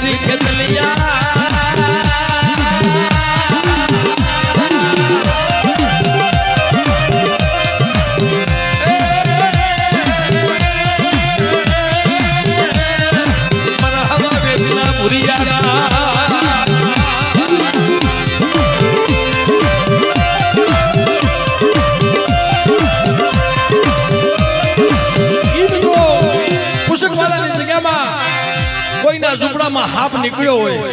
વીરી ખેતલિયા કોઈના ઝૂંપડામાં હાફ નીકળ્યો હોય.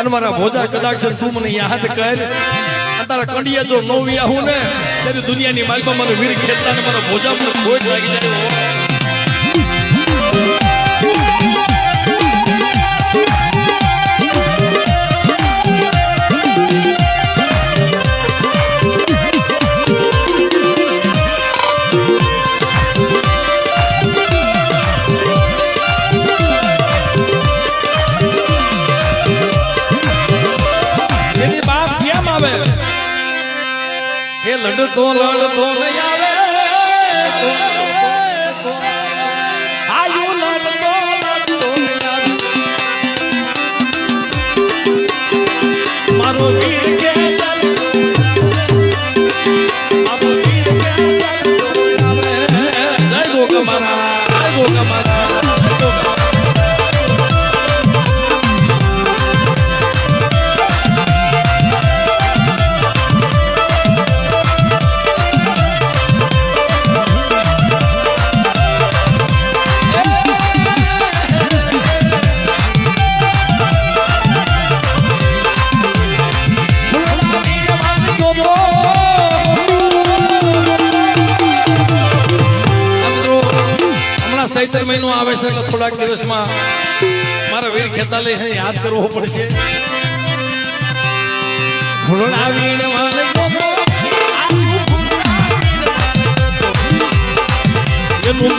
અને મારા ભોજા કદાચ તું મને યાદ કર. તારા કંડિયા જો ન વ્યાહું ને, ત્યારે દુનિયાની માલમાં મને વીર ખેતતા ને મારા ભોજા પણ ખોટ લાગી જાય એ લડતો લડતો નહીં ચૈત્ર મહિનો આવે છે તો થોડાક દિવસમાં મારા વીર ખેતાલય છે, યાદ કરવો પડશે વીણ વાલે. એનું